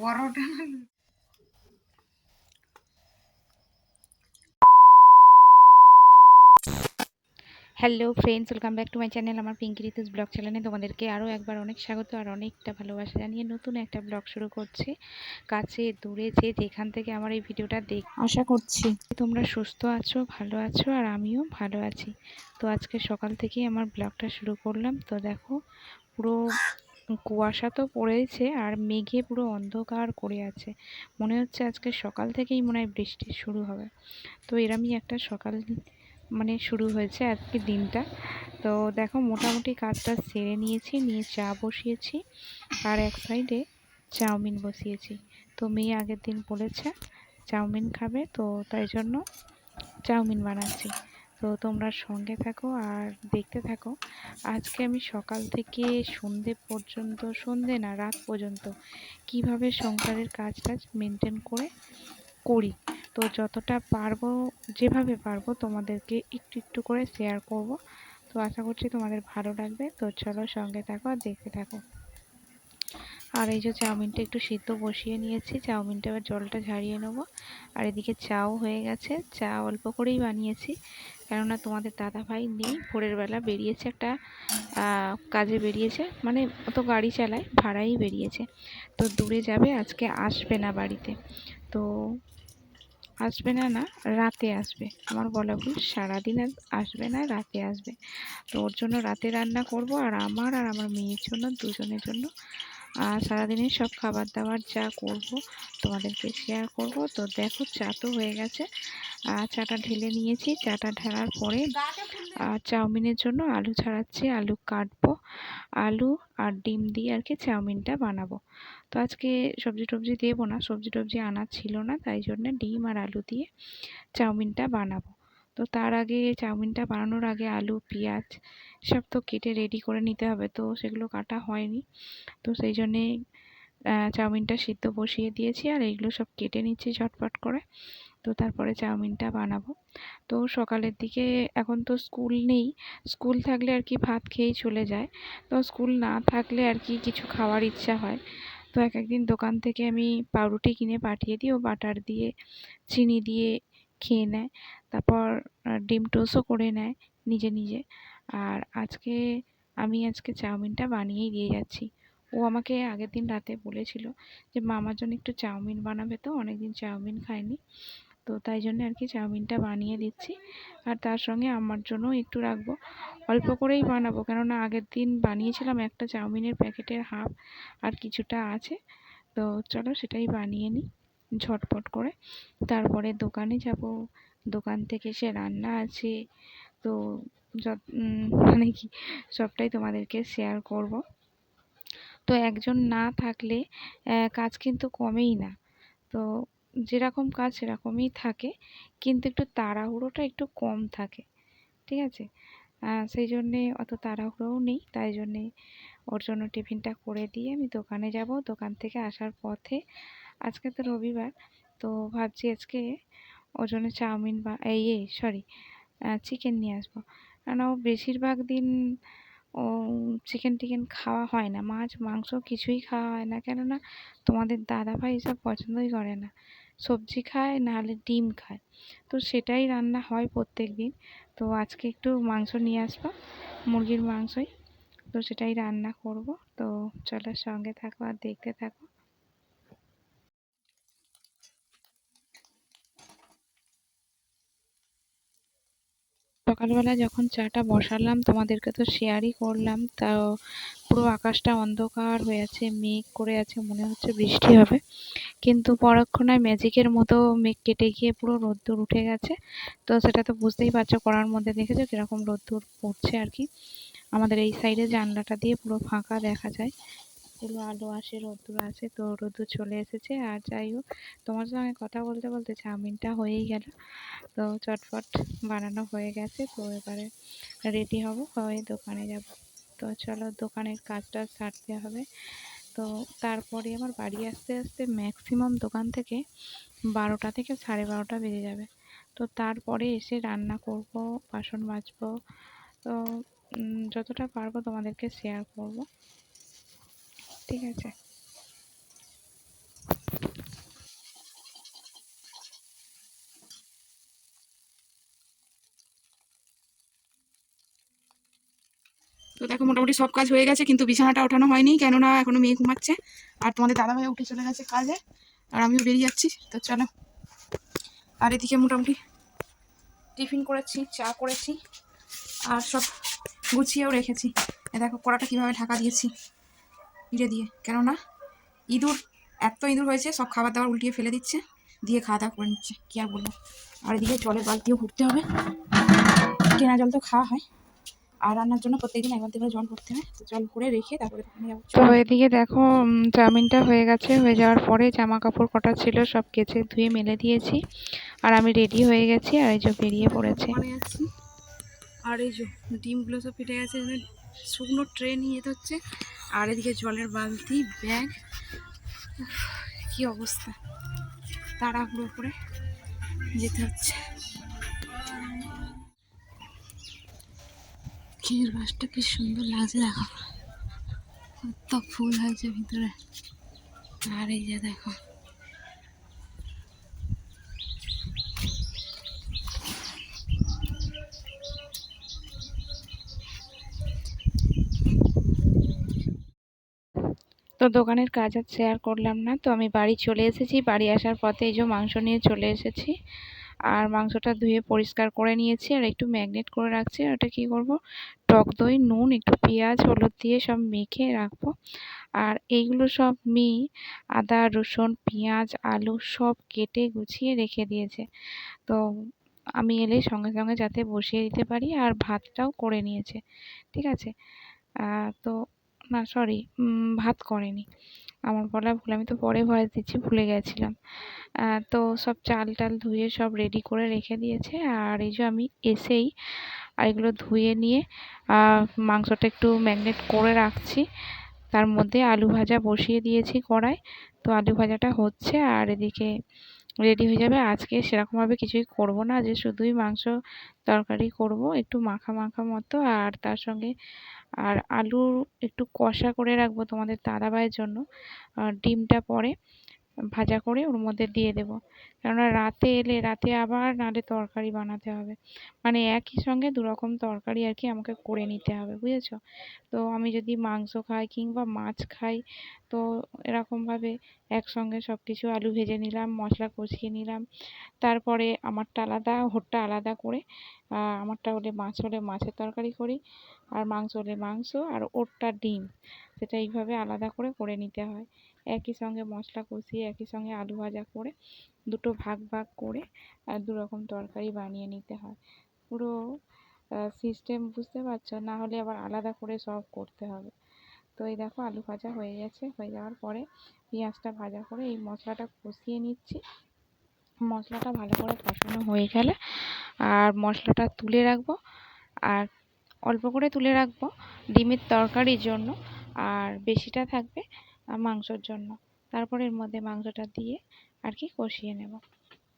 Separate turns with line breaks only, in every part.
Paratha.
Hello friends welcome back to my channel আমার Pinky Ritu's blog চ্যানেলে তোমাদেরকে আরও একবার অনেক স্বাগত আর অনেকটা ভালোবাসা জানিয়ে নতুন একটা ব্লগ শুরু করছি। কাছে দূরে যে যেখান থেকে আমার এই ভিডিওটা দেখ
আশা করছি।
তোমরা সুস্থ আছো ভালো আছো আর আমিও ভালো আছি। তো আজকে সকাল থেকেই আমার ব্লগটা শুরু করলাম। তো দেখো পুরো কুয়াশা তো পড়েছে আর মেঘে পুরো অন্ধকার করে আছে। মনে হচ্ছে আজকে সকাল থেকেই মনে হয় বৃষ্টি শুরু হবে। তো এরমই একটা সকাল মানে শুরু হয়েছে আজকে দিনটা। তো দেখো মোটামুটি কাজটা সেরে নিয়েছি, নিয়ে চা বসিয়েছি আর এক সাইডে চাউমিন বসিয়েছি। তো মেয়ে আগের দিন বলেছে চাউমিন খাবে, তো তাই জন্য চাউমিন বানাচ্ছি। তো তোমরা সঙ্গে থাকো আর দেখতে থাকো। আজকে আমি সকাল থেকে সন্ধে পর্যন্ত, সন্ধে না, রাত পর্যন্ত কীভাবে সংসারের কাজ টাজ মেনটেন করে করি। তো যতটা পারব, যেভাবে পারব তোমাদেরকে একটু একটু করে শেয়ার করব। তো আশা করছি তোমাদের ভালো লাগবে। তো চলো সঙ্গে থাকো আর দেখতে থাকো। আর এই যে চাউমিনটা একটু সিদ্ধ বসিয়ে নিয়েছি, চাউমিনটা এবার জলটা ঝারিয়ে নেব। আর এদিকে চাও হয়ে গেছে, চা অল্প করেই বানিয়েছি। কেননা তোমাদের দাদা ভাই নেই, ভোরের বেলা বেরিয়েছে একটা কাজে বেরিয়েছে মানে অত গাড়ি চালায়, ভাড়াই বেরিয়েছে। তো দূরে যাবে, আজকে আসবে না বাড়িতে। তো আসবে না না, রাতে আসবে। আমার বলা ভুল, সারাদিন আসবে না, রাতে আসবে। তো ওর জন্য রাতে রান্না করব, আর আমার আর আমার মেয়ের জন্য, দুজনের জন্য আর সারাদিনের সব খাবার দাবার যা করব তোমাদেরকে শেয়ার করব। তো দেখো চা তো হয়ে গেছে। আর চাটা ঢেলে নিয়েছি। চাটা ঢালার পরে, আর চাউমিনের জন্য আলু ছাড়াচ্ছি, আলু কাটবো, আলু আর ডিম দিয়ে আর কি চাউমিনটা বানাবো। তো আজকে সবজি টবজি দেবো না, সবজি টবজি আনা ছিল না, তাই জন্য ডিম আর আলু দিয়ে চাউমিনটা বানাবো। তো তার আগে চাউমিনটা বানানোর আগে আলু, পেঁয়াজ সব তো কেটে রেডি করে নিতে হবে, তো সেগুলো কাটা হয়নি। তো সেই জন্যে চাউমিনটা সিদ্ধ বসিয়ে দিয়েছি আর এইগুলো সব কেটে নিচ্ছি ঝটপট করে। তো তারপরে চাউমিনটা বানাবো। তো সকালের দিকে এখন তো স্কুল নেই, স্কুল থাকলে আর কি ভাত খেয়েই চলে যায়। তো স্কুল না থাকলে আর কি কিছু খাওয়ার ইচ্ছা হয়। তো এক একদিন দোকান থেকে আমি পাউরুটি কিনে পাঠিয়ে দিই, ও বাটার দিয়ে, চিনি দিয়ে খেয়ে নেয়। তারপর ডিম টোস্টও করে নেয় নিজে নিজে। আর আজকে আমি আজকে চাউমিনটা বানিয়েই দিয়ে যাচ্ছি। ও আমাকে আগের দিন রাতে বলেছিল যে মা আমার জন্য একটু চাউমিন বানাবে তো, অনেকদিন চাউমিন খাইনি তো তাই জন্য আর কি চাউমিনটা বানিয়ে দিচ্ছি। আর তার সঙ্গে আমার জন্য একটু রাখব। অল্প করেই বানাবো, কেননা আগের দিন বানিয়েছিলাম একটা চাউমিনের প্যাকেটের হাফ আর কিছুটা আছে। তো চলো সেটাই বানিয়ে নিই ঝটপট করে। তারপরে দোকানে যাব। দোকান থেকে সে রান্না আছে। তো যত মানে কি, সবটাই তোমাদেরকে শেয়ার করব। তো একজন না থাকলে কাজ কিন্তু কমেই না। তো যেরকম কাজ সেরকমই থাকে, কিন্তু একটু তাড়াহুড়োটা একটু কম থাকে। ঠিক আছে? সেই জন্যে অত তাড়াহুড়োও নেই, তাই জন্যে ওর জন্য টিফিনটা করে দিয়ে আমি দোকানে যাব। দোকান থেকে আসার পথে, আজকে তো রবিবার, তো ভাবছি আজকে ওর জন্য চাউমিন বা এই এই সরি চিকেন নিয়ে আসব। কেন ও বেশিরভাগ দিন ও চিকেন টিকেন খাওয়া হয় না। মাছ, মাংস কিছুই খাওয়া হয় না। কেননা তোমাদের দাদাভাই এসব পছন্দই করে না। সবজি খায়, নাহলে ডিম খায়। তো সেটাই রান্না হয় প্রত্যেক দিন। তো আজকে একটু মাংস নিয়ে আসব, মুরগির মাংসই। তো সেটাই রান্না করব। তো চলো সঙ্গে থাকো আর দেখতে থাকো। সকালবেলা যখন চাটা বসালাম, তোমাদেরকে তো শেয়ারই করলাম, তা পুরো আকাশটা অন্ধকার হয়ে আছে, মেঘ করে আছে, মনে হচ্ছে বৃষ্টি হবে। কিন্তু পরক্ষণায় ম্যাজিকের মতো মেঘ কেটে গিয়ে পুরো রোদ্দুর উঠে গেছে। তো সেটা তো বুঝতেই পারছ, করার মধ্যে দেখেছ কীরকম রোদ্দুর পড়ছে আর কি। আমাদের এই সাইডে জানলাটা দিয়ে পুরো ফাঁকা দেখা যায়। পুরো আলো আসে, রোদ্দুর আসে, তো রোদ্দুর চলে এসেছে। আর যাই হোক, তোমার সঙ্গে কথা বলতে বলতে চাউমিনটা হয়েই গেল। তো চটপট বানানো হয়ে গেছে, তো এবারে রেডি হব, হয়ে দোকানে যাব। তো চলো দোকানের কাজটা সারতে হবে। তো তারপরে আমার বাড়ি আসতে আসতে ম্যাক্সিমাম দোকান থেকে বারোটা থেকে সাড়ে বারোটা বেজে যাবে। তো তারপরে এসে রান্না করব, বাসন মাজবো। তো যতটা পারব তোমাদেরকে শেয়ার করব। ঠিক আছে।
তো দেখো, মোটামুটি সব কাজ হয়ে গেছে, কিন্তু বিছানাটা ওঠানো হয়নি, কেননা এখনও মেয়ে ঘুমাচ্ছে। আর তোমাদের দাদা দাদাভাই উঠে চলে গেছে কাজে, আর আমিও বেরিয়ে যাচ্ছি। তো চলো, আর এদিকে মোটামুটি টিফিন করেছি, চা করেছি, আর সব গুছিয়েও রেখেছি। দেখো, কড়াটা কীভাবে ঢাকা দিয়েছি। ইড়ে দিয়ে কেননা ইঁদুর এত ইঁদুর হয়েছে সব খাবার দাবার উল্টিয়ে ফেলে দিচ্ছে দিয়ে খাওয়া দাওয়া করে নিচ্ছে কী আর বলব। আর এদিকে জলের বালতিও ভরতে হবে। কেনা জল তো খাওয়া হয়। আর রান্নার জন্য প্রত্যেকদিন এক বালতি করে জল ভরতে হয়। তো জল ভরে রেখে তারপরে
তো এদিকে দেখো চাউমিনটা হয়ে গেছে। হয়ে যাওয়ার পরে জামা কাপড় কটা ছিল সব কেচে ধুয়ে মেলে দিয়েছি। আর আমি রেডি হয়ে গেছি আর এই যে বেরিয়ে পড়েছে।
আর এই যে ডিমগুলো সব ফেটে গেছে শুকনো ট্রে নিয়ে যেতে হচ্ছে। আর এদিকে জলের বালতি, ব্যাগ। কি অবস্থা। তাড়াহুড়ো করে যেতে হচ্ছে। খেজুর গাছটা কি সুন্দর লাগছে দেখো। কত ফুল হয়েছে ভিতরে। আর এই যে দেখো।
তো দোকানের কাজ আর শেয়ার করলাম না। তো আমি বাড়ি চলে এসেছি। বাড়ি আসার পথে এই যে মাংস নিয়ে চলে এসেছি। আর মাংসটা ধুয়ে পরিষ্কার করে নিয়েছি আর একটু ম্যাগনেট করে রাখছি। আর ওটা কী করব? টক দই, নুন, একটু পেঁয়াজ, হলুদ দিয়ে সব মেখে রাখব। আর এইগুলো সব মি, আদা, রসুন, পেঁয়াজ, আলু সব কেটে গুছিয়ে রেখে দিয়েছে। তো আমি এলে সঙ্গে সঙ্গে যাতে বসিয়ে দিতে পারি। আর ভাতটাও করে নিয়েছে। ঠিক আছে? তো না সরি ভাত করেনি। আমার বলা ভুল, আমি তো পরে ভয়েস দিচ্ছি, ভুলে গেছিলাম। তো সব চাল টাল ধুয়ে সব রেডি করে রেখে দিয়েছে, আর এই যে আমি এসেই আর এগুলো ধুয়ে নিয়ে মাংসটা একটু ম্যাগনেট করে রাখছি। তার মধ্যে আলু ভাজা বসিয়ে দিয়েছি কড়াই। তো আলু ভাজাটা হচ্ছে, আর এদিকে রেডি হয়ে যাবে। আজকে সেরকমভাবে কিছুই করব না যে শুধুই মাংস তরকারি করব, একটু মাখা মাখা মতো। আর তার সঙ্গে আর আলু একটু কষা করে রাখব তোমাদের দাদাভাইয়ের জন্য ডিমটা পরে। ভাজা করে ওর মধ্যে দিয়ে দেবো। কেননা রাতে এলে, রাতে আবার নাহলে তরকারি বানাতে হবে। মানে একই সঙ্গে দু রকম তরকারি আর কি আমাকে করে নিতে হবে, বুঝেছ? তো আমি যদি মাংস খাই কিংবা মাছ খাই, তো এরকমভাবে একসঙ্গে সব কিছু আলু ভেজে নিলাম, মশলা কষিয়ে নিলাম। তারপরে আমারটা আলাদা ওরটা আলাদা করে আমারটা হলে মাছ হলে মাছের তরকারি করি, আর মাংস হলে মাংস, আর ওরটা ডিম। সেটা এইভাবে আলাদা করে করে নিতে হয়। একই সঙ্গে মশলা কষিয়ে একই সঙ্গে আলু ভাজা করে দুটো ভাগ ভাগ করে আর দু রকম তরকারি বানিয়ে নিতে হয়। পুরো সিস্টেম বুঝতে পারছ? না হলে আবার আলাদা করে সব করতে হবে। তো এই দেখো আলু ভাজা হয়ে গেছে। হয়ে যাওয়ার পরে পেঁয়াজটা ভাজা করে এই মশলাটা কষিয়ে নিচ্ছি। মশলাটা ভালো করে কষানো হয়ে গেলে আর মশলাটা তুলে রাখব। আর অল্প করে তুলে রাখব ডিমের তরকারির জন্য। আর বেশিটা থাকবে মাংসর জন্য। তারপরে এর মধ্যে মাংসটা দিয়ে আর কি কষিয়ে নেব।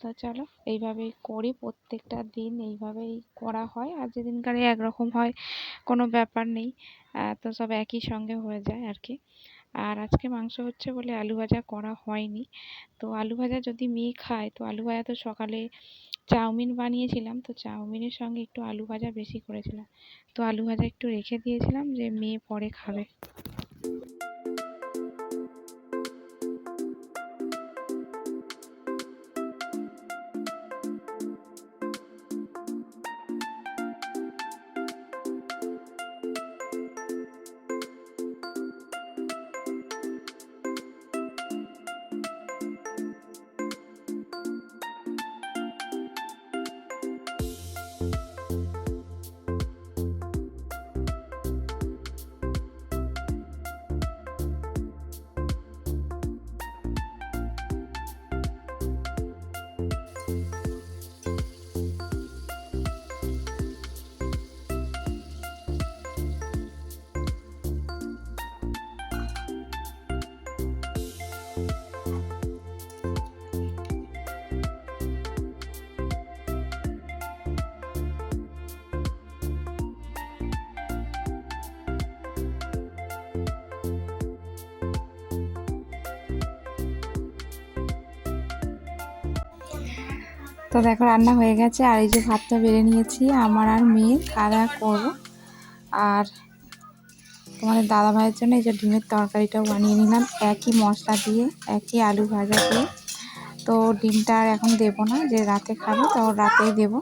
তো চলো, এইভাবেই করি। প্রত্যেকটা দিন এইভাবেই করা হয়। আর যেদিনকারে একরকম হয়, কোনো ব্যাপার নেই। তো সব একই সঙ্গে হয়ে যায় আর কি। আর আজকে মাংস হচ্ছে বলে আলু ভাজা করা হয়নি। তো আলু ভাজা যদি মেয়ে খায়, তো আলু ভাজা তো সকালে চাউমিন বানিয়েছিলাম, তো চাউমিনের সঙ্গে একটু আলু ভাজা বেশি করেছিলাম। তো আলু ভাজা একটু রেখে দিয়েছিলাম যে মেয়ে পরে খাবে। তো দেখো রান্না হয়ে গেছে। আর এই যে ভাতটা বেড়ে নিয়েছি, আমার আর মেয়ে খাওয়া করব? আর তোমাদের দাদা ভাইয়ের জন্য এই যে ডিমের তরকারিটাও বানিয়ে নিলাম, একই মশলা দিয়ে, একই আলু ভাজা দিয়ে। তো ডিমটা আর এখন দেবো না, যে রাতে খাব তো রাতেই দেবো।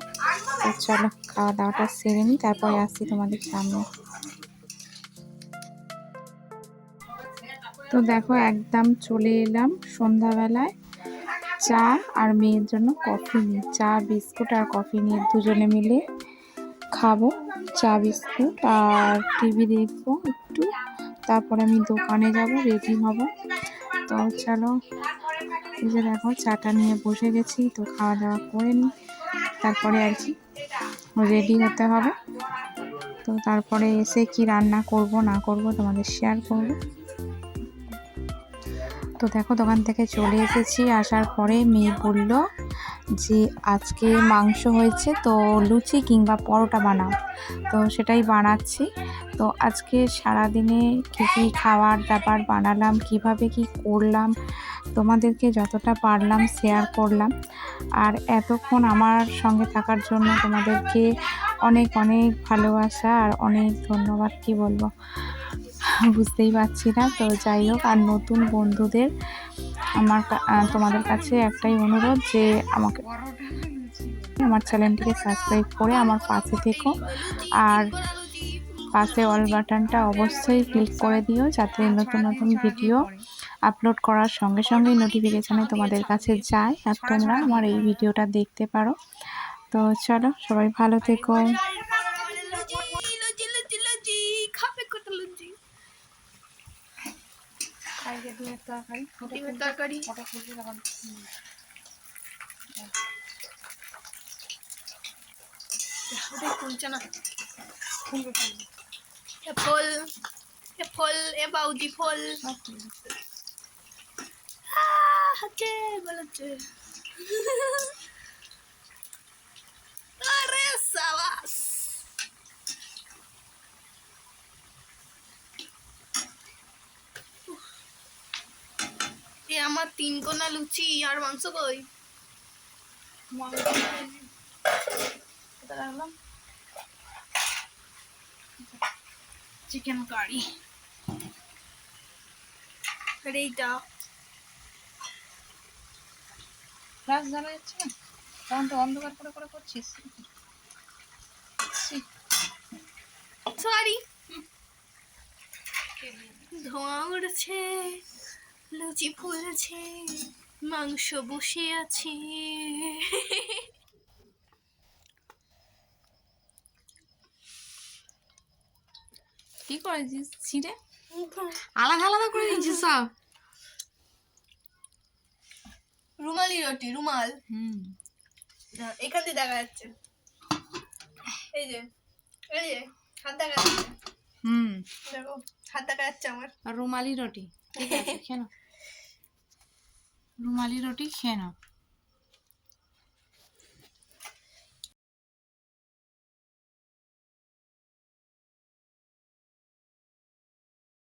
তো চলো খাওয়া দাওয়াটা সেরে নিই, তারপরে আসছি তোমাদের সামনে। তো দেখো, একদম চলে এলাম সন্ধ্যাবেলায়। চা আর মেয়ের জন্য কফি নিয়ে চা, বিস্কুট আর কফি নিয়ে দুজনে মিলে খাব চা, বিস্কুট আর টিভি দেখব একটু। তারপরে আমি দোকানে যাব রেডি হব। তো চলো, এই যে দেখো, চাটা নিয়ে বসে গেছি, তো খাওয়া দাওয়া করে নিই। তারপরে আর কি রেডি হতে হবে। তো তারপরে এসে কি রান্না করব, না করব তোমাদের শেয়ার করব। তো দেখো দোকান থেকে চলে এসেছি। আসার পরে মেয়ে বলল যে, আজকে মাংস হয়েছে, তো লুচি কিংবা পরোটা বানাও। তো সেটাই বানাচ্ছি। তো আজকে সারাদিনে কী কী খাবার দাবার বানালাম, কীভাবে কি করলাম, তোমাদেরকে যতটা পারলাম শেয়ার করলাম। আর এতক্ষণ আমার সঙ্গে থাকার জন্য তোমাদেরকে অনেক অনেক ভালোবাসা আর অনেক ধন্যবাদ, কি বলব? বুঝতেই পারছি না। তো যাই হোক, আর নতুন বন্ধুদের আমার তোমাদের কাছে একটাই অনুরোধ যে আমাকে আমার চ্যানেলটিকে সাবস্ক্রাইব করে আমার পাশে থেকো। আর পাশে অল বাটনটা অবশ্যই ক্লিক করে দিও যাতে নতুন নতুন ভিডিও আপলোড করার সঙ্গে সঙ্গেই নোটিফিকেশানে তোমাদের কাছে যায় আর তোমরা আমার এই ভিডিওটা দেখতে পারো। তো চলো, সবাই ভালো থেকো
লুচি লুচি লুচি খাবে কত লুচি ডিমের তরকারি। ওটাই খুলছে না। এ ফল এ ফল এ বাউদি ফল। আহ, হচ্ছে বলেছে আরে সাবাস এ আমার তিন কোনা লুচি আর মাংস কই? চিকেন কারি আর এইটা।
ফ্লাশ জ্বালা যাচ্ছে না? তখন তো অন্ধকার করে করে করছিস।
সরি ধোঁয়া উড়ছে। লুচি ফুলছে মাংস বসে আছে।
কি করেছিস ছিঁড়ে? আলাদা আলাদা করে দিয়েছিস সব?
রুমালি রুটি রুমাল।
হুম।
না, এখান থেকে দেখা যাচ্ছে। এই যে এই যে হাত দেখা যাচ্ছে।
হুম।
দেখো হাত দেখা যাচ্ছে আমার।
আর রুমালি রুটি। ঠিক আছে খেয়ে নাও। রুমালি রুটি খেয়ে নাও।